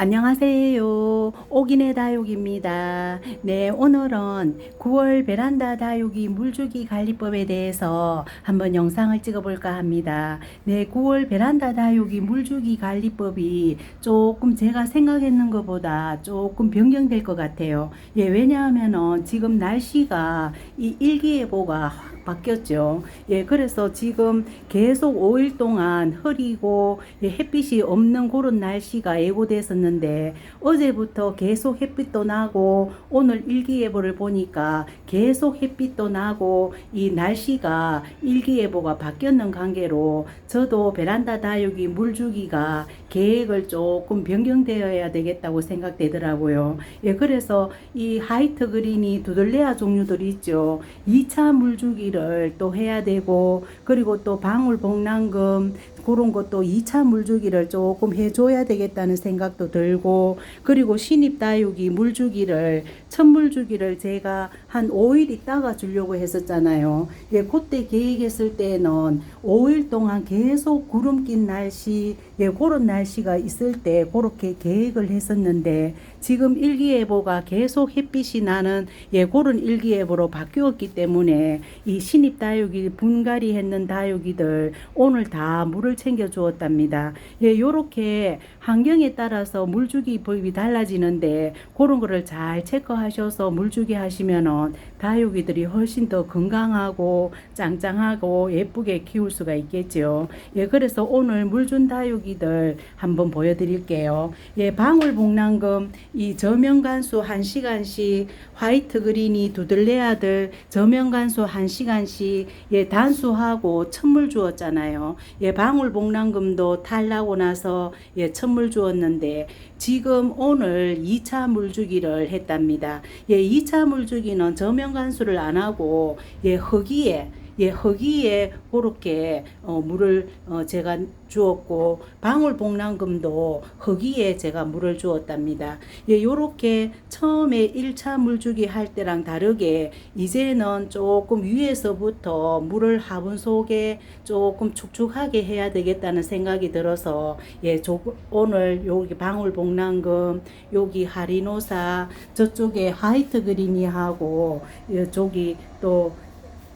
안녕하세요. 오기네 다육입니다. 네, 오늘은 9월 베란다 다육이 물주기 관리법에 대해서 한번 영상을 찍어볼까 합니다. 네, 9월 베란다 다육이 물주기 관리법이 조금 제가 생각했는 것보다 조금 변경될 것 같아요. 예, 왜냐하면은 지금 날씨가 이 일기예보가 확 바뀌었죠. 예, 그래서 지금 계속 5일 동안 흐리고 예, 햇빛이 없는 그런 날씨가 예고됐었는데 어제부터 계속 햇빛도 나고 오늘 일기예보를 보니까 계속 햇빛도 나고 이 날씨가 일기예보가 바뀌었는 관계로 저도 베란다 다육이 물 주기가 계획을 조금 변경되어야 되겠다고 생각되더라고요. 예, 그래서 이 하이트 그린이 두들레아 종류들이 있죠. 2차 물주기를 또 해야 되고 그리고 또 방울 복랑금 그런 것도 2차 물주기를 조금 해줘야 되겠다는 생각도 들고 그리고 신입 다육이 물주기를 첫 물주기를 제가 한 5일 있다가 주려고 했었잖아요. 예, 그때 계획했을 때는 5일 동안 계속 구름 낀 날씨, 예, 그런 날씨가 있을 때 그렇게 계획을 했었는데 지금 일기예보가 계속 햇빛이 나는 예, 그런 일기예보로 바뀌었기 때문에 이 신입 다육이 분갈이 했는 다육이들 오늘 다 물을 챙겨 주었답니다. 예, 요렇게 환경에 따라서 물주기 법이 달라지는데 그런 거를 잘 체크하셔서 물주기 하시면은 다육이들이 훨씬 더 건강하고 짱짱하고 예쁘게 키울 수가 있겠죠. 예, 그래서 오늘 물준 다육이들 한번 보여 드릴게요. 예, 방울 복랑금 이 저면 간수 1시간씩 화이트 그린이 두들레아들 저면 간수 1시간씩 예, 단수하고 천물 주었잖아요. 예, 방울 복랑금도 탈나고 나서 예, 천물 주었는데 지금 오늘 2차 물주기를 했답니다. 예, 2차 물주기는 저면 간수를 안 하고 예, 허기에 예, 허기에 그렇게 어, 물을 어, 제가 주었고 방울복랑금도 허기에 제가 물을 주었답니다. 예, 요렇게 처음에 1차 물주기 할 때랑 다르게 이제는 조금 위에서부터 물을 화분 속에 조금 축축하게 해야 되겠다는 생각이 들어서 예, 조, 오늘 여기 방울복랑금 여기 하리노사 저쪽에 화이트 그린이 하고 예, 저기 또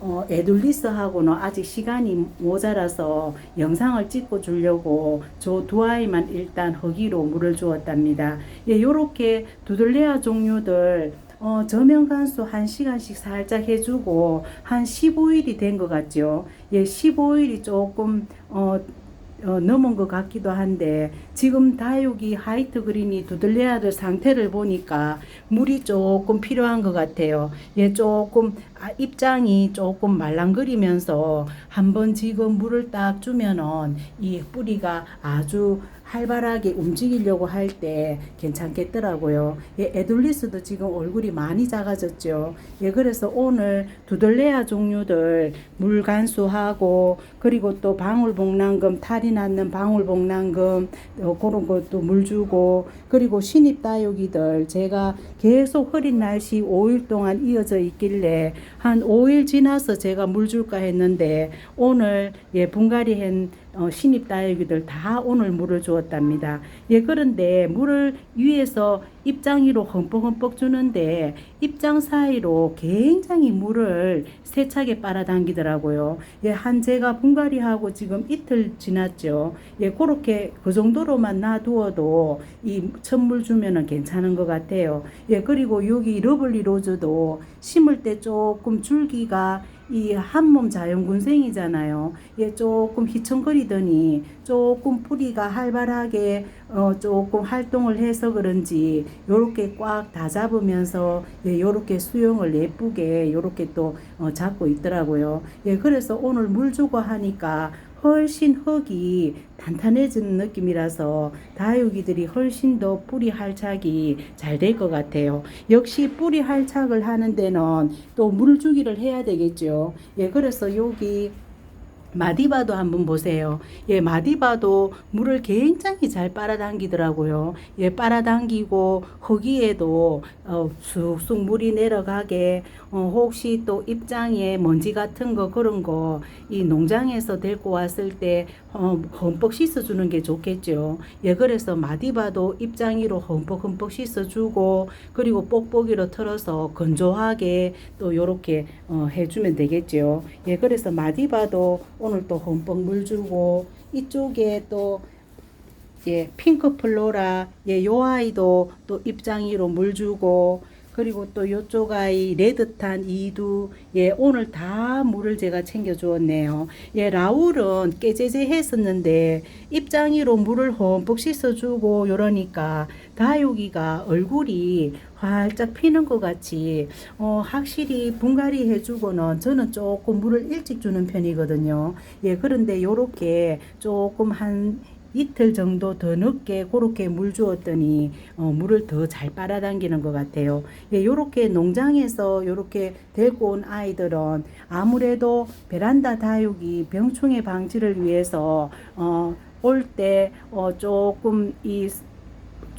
어, 에둘리스하고는 아직 시간이 모자라서 영상을 찍고 주려고 저 두 아이만 일단 허기로 물을 주었답니다. 예, 요렇게 두들레아 종류들 어, 저면 간수 1시간씩 살짝 해주고 한 15일이 된 것 같죠. 예, 15일이 조금 어, 어, 넘은 것 같기도 한데 지금 다육이 하이트 그린이 두들레아들 상태를 보니까 물이 조금 필요한 것 같아요. 예, 조금 아, 입장이 조금 말랑거리면서 한번 지금 물을 딱 주면은 이 뿌리가 아주 활발하게 움직이려고 할 때 괜찮겠더라고요. 예, 에둘리스도 지금 얼굴이 많이 작아졌죠. 예, 그래서 오늘 두들레아 종류들 물 간수하고 그리고 또 방울복랑금 탈이 났는 방울복랑금 어, 그런 것도 물 주고 그리고 신입 다육이들 제가 계속 흐린 날씨 5일 동안 이어져 있길래 한 5일 지나서 제가 물 줄까 했는데 오늘 예 분갈이 한 어, 신입 다육이들 다 오늘 물을 주었답니다. 예, 그런데 물을 위에서 입장 위로 흠뻑흠뻑 주는데 입장 사이로 굉장히 물을 세차게 빨아당기더라고요. 예, 한 제가 분갈이하고 지금 이틀 지났죠. 예, 그렇게 그 정도로만 놔두어도 이 천물 주면은 괜찮은 것 같아요. 예, 그리고 여기 러블리 로즈도 심을 때 조금 줄기가 이 한몸 자연군생이잖아요. 예, 조금 휘청거리더니 조금 뿌리가 활발하게 어, 조금 활동을 해서 그런지 요렇게 꽉 다 잡으면서 예, 요렇게 수영을 예쁘게 요렇게 또 어, 잡고 있더라고요. 예, 그래서 오늘 물 주고 하니까 훨씬 흙이 탄탄해지는 느낌이라서 다육이들이 훨씬 더 뿌리 활착이 잘 될 것 같아요. 역시 뿌리 활착을 하는 데는 또 물주기를 해야 되겠죠. 예, 그래서 여기 마디바도 한번 보세요. 예, 마디바도 물을 굉장히 잘 빨아당기더라고요. 예, 빨아당기고 거기에도 어, 쑥쑥 물이 내려가게 어, 혹시 또 입장에 먼지 같은 거 그런 거 이 농장에서 데리고 왔을 때 어, 흠뻑 씻어주는 게 좋겠죠. 예, 그래서 마디바도 입장이로 흠뻑 흠뻑 씻어주고 그리고 뽁뽁이로 털어서 건조하게 또 요렇게 어, 해주면 되겠죠. 예, 그래서 마디바도 오늘 또 흠뻑 물 주고 이쪽에 또 예, 핑크 플로라 예, 요 아이도 또 입장이로 물 주고 그리고 또 요쪽 아이 레드탄 이두 예 오늘 다 물을 제가 챙겨 주었네요. 예 라울은 깨제제 했었는데 입장이로 물을 흠뻑 씻어 주고 요러니까 다육이가 얼굴이 활짝 피는 것 같이 어 확실히 분갈이 해주고는 저는 조금 물을 일찍 주는 편이거든요. 예 그런데 요렇게 조금 한 이틀 정도 더 늦게 그렇게 물 주었더니 어, 물을 더 잘 빨아당기는 것 같아요. 예, 요렇게 농장에서 요렇게 데리고 온 아이들은 아무래도 베란다 다육이 병충해 방지를 위해서 어, 올때 어, 조금 이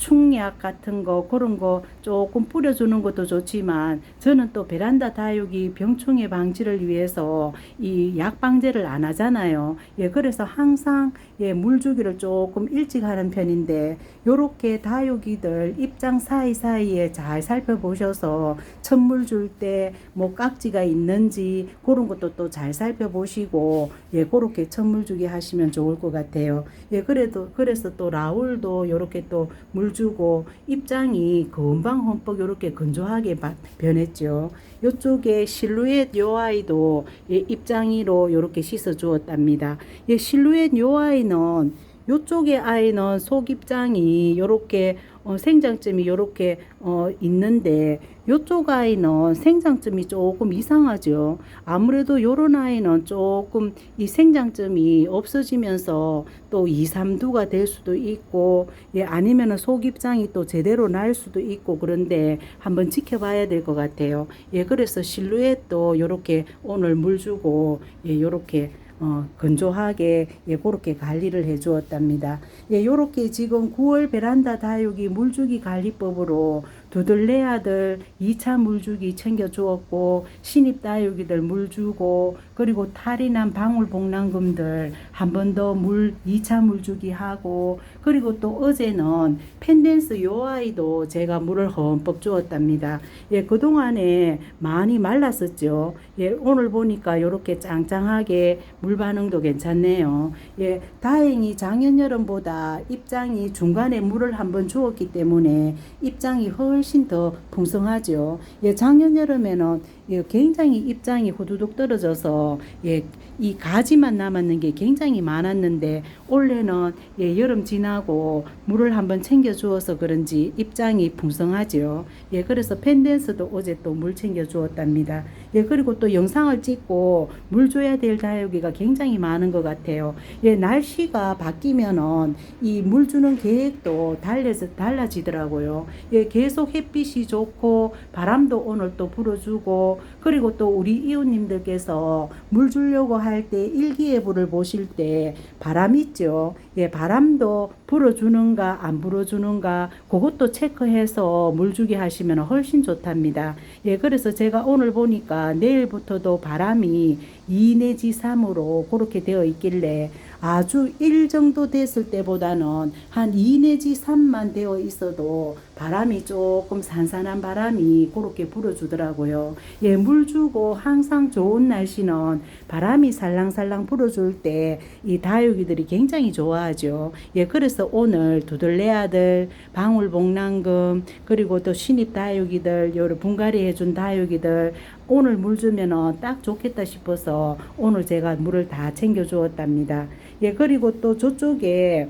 충약 같은 거 그런 거 조금 뿌려주는 것도 좋지만 저는 또 베란다 다육이 병충해 방지를 위해서 이 약방제를 안 하잖아요. 예, 그래서 항상 예, 물 주기를 조금 일찍 하는 편인데 요렇게 다육이들 입장 사이사이에 잘 살펴보셔서 첫물 줄 때 뭐 깍지가 있는지 그런 것도 또 잘 살펴보시고 예, 그렇게 첫물 주기 하시면 좋을 것 같아요. 예, 그래도 그래서 또 라울도 요렇게 또물 주고 입장이 금방 흠뻑 요렇게 건조하게 바- 변했죠. 요쪽에 실루엣 요 아이도 예, 입장이로 요렇게 씻어 주었답니다. 예, 실루엣 요 아이는 요쪽의 아이는 속 입장이 요렇게 어, 생장점이 요렇게 어, 있는데 요쪽 아이는 생장점이 조금 이상하죠. 아무래도 요런 아이는 조금 이 생장점이 없어지면서 또 2, 3두가 될 수도 있고 예, 아니면은 속 입장이 또 제대로 날 수도 있고 그런데 한번 지켜봐야 될 것 같아요. 예, 그래서 실루엣도 요렇게 오늘 물 주고 예, 요렇게 어, 건조하게 예, 그렇게 관리를 해 주었답니다. 예, 요렇게 지금 9월 베란다 다육이 물주기 관리법으로 두들레 아들 2차 물주기 챙겨 주었고 신입 다육이들 물 주고 그리고 탈이 난 방울 복랑금들 한 번 더 물 2차 물주기 하고 그리고 또 어제는 펜댄스 요 아이도 제가 물을 흠뻑 주었답니다. 예, 그동안에 많이 말랐었죠. 예, 오늘 보니까 요렇게 짱짱하게 물 반응도 괜찮네요. 예, 다행히 작년 여름보다 입장이 중간에 물을 한 번 주었기 때문에 입장이 훨씬 더 풍성하죠. 예, 작년 여름에는 예, 굉장히 입장이 후두둑 떨어져서 예, 이 가지만 남았는 게 굉장히 많았는데 올해는 예, 여름 지나고 물을 한번 챙겨 주어서 그런지 입장이 풍성하죠. 예, 그래서 펜댄스도 어제 또 물 챙겨 주었답니다. 예, 그리고 또 영상을 찍고 물 줘야 될 다육이가 굉장히 많은 것 같아요. 예, 날씨가 바뀌면은 이 물 주는 계획도 달라져, 달라지더라고요. 예, 계속 햇빛이 좋고 바람도 오늘 또 불어주고 그리고 또 우리 이웃님들께서 물 주려고 할 때 일기예보를 보실 때 바람 있죠. 예, 바람도 불어주는가 안 불어주는가 그것도 체크해서 물 주게 하시면 훨씬 좋답니다. 예, 그래서 제가 오늘 보니까 내일부터도 바람이 2 내지 3으로 그렇게 되어 있길래 아주 1 정도 됐을 때보다는 한 2 내지 3만 되어 있어도 바람이 조금 산산한 바람이 그렇게 불어주더라고요. 예, 물 주고 항상 좋은 날씨는 바람이 살랑살랑 불어줄 때 이 다육이들이 굉장히 좋아하죠. 예, 그래서 오늘 두들레아들, 방울복랑금, 그리고 또 신입 다육이들, 요를 분갈이 해준 다육이들, 오늘 물 주면은 딱 좋겠다 싶어서 오늘 제가 물을 다 챙겨 주었답니다. 예, 그리고 또 저쪽에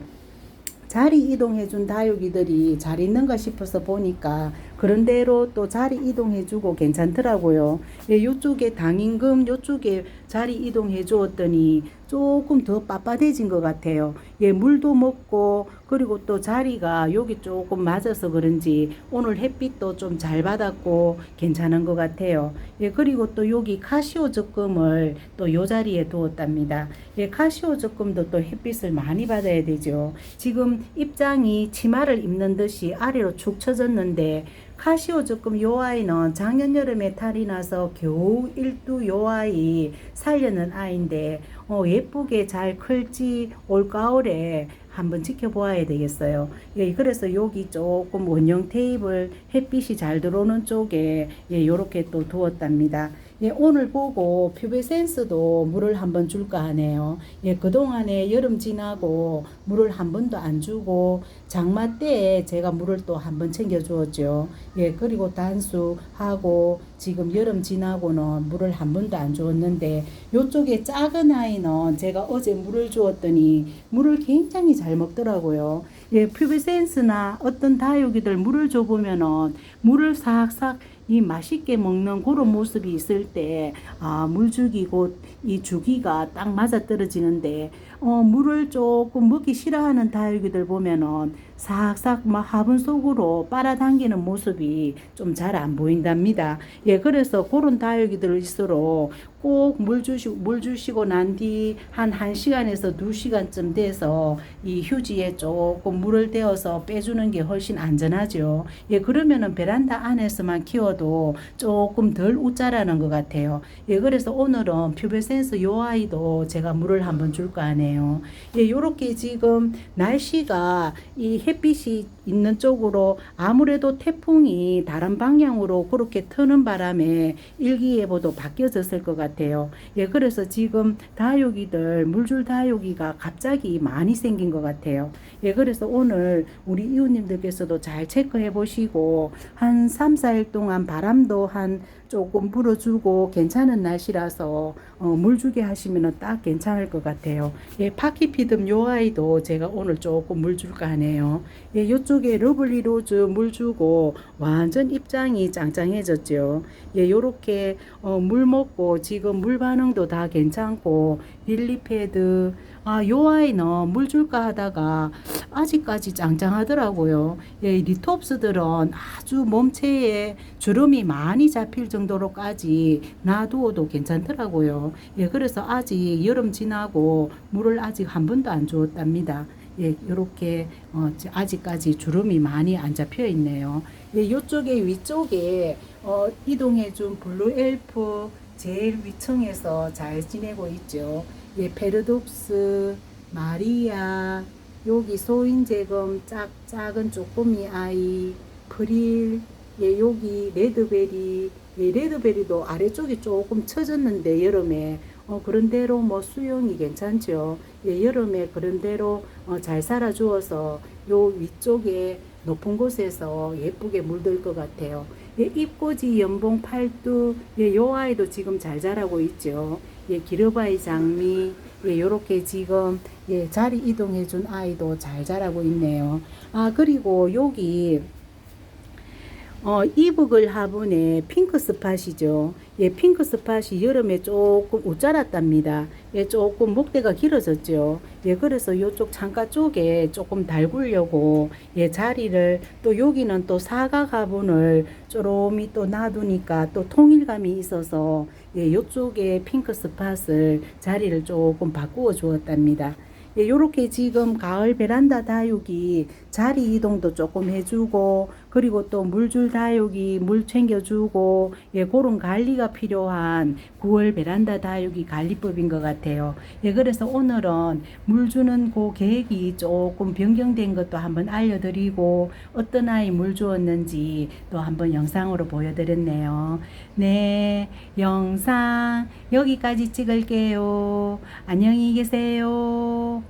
자리 이동해 준 다육이들이 잘 있는가 싶어서 보니까 그런 대로 또 자리 이동해주고 괜찮더라고요. 예, 요쪽에 당임금 요쪽에 자리 이동해 주었더니 조금 더 빳빳해진 것 같아요. 예, 물도 먹고 그리고 또 자리가 여기 조금 맞아서 그런지 오늘 햇빛도 좀 잘 받았고 괜찮은 것 같아요. 예, 그리고 또 여기 카시오 적금을 또 요 자리에 두었답니다. 예, 카시오 적금도 또 햇빛을 많이 받아야 되죠. 지금 입장이 치마를 입는 듯이 아래로 축 처졌는데 카시오 적금 요 아이는 작년 여름에 탈이 나서 겨우 일두 요 아이 살려는 아이인데 어, 예쁘게 잘 클지 올 가을에 한번 지켜보아야 되겠어요. 예, 그래서 여기 조금 원형 테이블 햇빛이 잘 들어오는 쪽에 예, 요렇게 또 두었답니다. 예, 오늘 보고 퓨베 센스도 물을 한번 줄까 하네요. 예, 그동안에 여름 지나고 물을 한 번도 안 주고 장마 때에 제가 물을 또 한 번 챙겨 주었죠. 예, 그리고 단수하고 지금 여름 지나고는 물을 한 번도 안 주었는데 요쪽에 작은 아이는 제가 어제 물을 주었더니 물을 굉장히 잘 먹더라고요. 예, 퓨베센스나 어떤 다육이들 물을 줘보면은 물을 싹싹 이 맛있게 먹는 그런 모습이 있을 때, 아, 물 주기고 이 주기가 딱 맞아 떨어지는데, 어, 물을 조금 먹기 싫어하는 다육이들 보면은 싹싹 막 화분 속으로 빨아당기는 모습이 좀 잘 안 보인답니다. 예, 그래서 그런 다육이들일수록 꼭 물 주시고, 물 주시고 난 뒤 한 1시간에서 2시간쯤 돼서 이 휴지에 조금 물을 데워서 빼주는 게 훨씬 안전하죠. 예, 그러면은 베란다 안에서만 키워도 조금 덜 웃자라는 것 같아요. 예, 그래서 오늘은 퓨베센스 요 아이도 제가 물을 한번 줄까 하네요. 예, 요렇게 지금 날씨가 이 햇빛이 있는 쪽으로 아무래도 태풍이 다른 방향으로 그렇게 트는 바람에 일기예보도 바뀌어졌을 것 같아요. 예, 그래서 지금 다육이들 물줄 다육이가 갑자기 많이 생긴 것 같아요. 예, 그래서 오늘 우리 이웃님들께서도 잘 체크해 보시고 한 3, 4일 동안 바람도 한 조금 불어주고 괜찮은 날씨라서 어, 물 주게 하시면 딱 괜찮을 것 같아요. 예, 파키 피듬 요 아이도 제가 오늘 조금 물 줄까 하네요. 예, 요쪽에 러블리 로즈 물 주고 완전 입장이 짱짱해졌죠. 예, 요렇게 어, 물 먹고 지금 물 반응도 다 괜찮고 릴리패드 아, 요 아이는 물 줄까 하다가 아직까지 짱짱하더라고요. 예, 리톱스들은 아주 몸체에 주름이 많이 잡힐 정도로까지 놔두어도 괜찮더라고요. 예, 그래서 아직 여름 지나고 물을 아직 한 번도 안 주었답니다. 예, 요렇게 어, 아직까지 주름이 많이 안 잡혀 있네요. 예, 요쪽에 위쪽에 어, 이동해 준 블루 엘프 제일 위층에서 잘 지내고 있죠. 예, 페르독스, 마리아, 여기 소인제금 짝, 작은 쪼꼬미 아이, 프릴, 예, 여기 레드베리, 예, 레드베리도 아래쪽이 조금 처졌는데 여름에 어, 그런 대로 뭐 수영이 괜찮죠. 예, 여름에 그런 대로 어, 잘 살아주어서 요 위쪽에 높은 곳에서 예쁘게 물들 것 같아요. 예, 입꼬지 연봉 팔두, 예, 요 아이도 지금 잘 자라고 있죠. 예, 기르바이 장미, 예, 요렇게 지금, 예, 자리 이동해 준 아이도 잘 자라고 있네요. 아, 그리고 여기, 어, 이북을 화분에 핑크 스팟이죠. 예, 핑크 스팟이 여름에 조금 웃자랐답니다. 예, 조금 목대가 길어졌죠. 예, 그래서 요쪽 창가 쪽에 조금 달구려고, 예, 자리를, 또 여기는 또 사각 화분을 쪼롬이 또 놔두니까 또 통일감이 있어서, 예, 요쪽에 핑크 스팟을 자리를 조금 바꾸어 주었답니다. 예, 요렇게 지금 가을 베란다 다육이 자리 이동도 조금 해주고 그리고 또 물줄 다육이 물 챙겨주고 예, 그런 관리가 필요한 9월 베란다 다육이 관리법인 것 같아요. 예, 그래서 오늘은 물 주는 그 계획이 조금 변경된 것도 한번 알려드리고 어떤 아이 물 주었는지 또 한번 영상으로 보여드렸네요. 네, 영상 여기까지 찍을게요. 안녕히 계세요.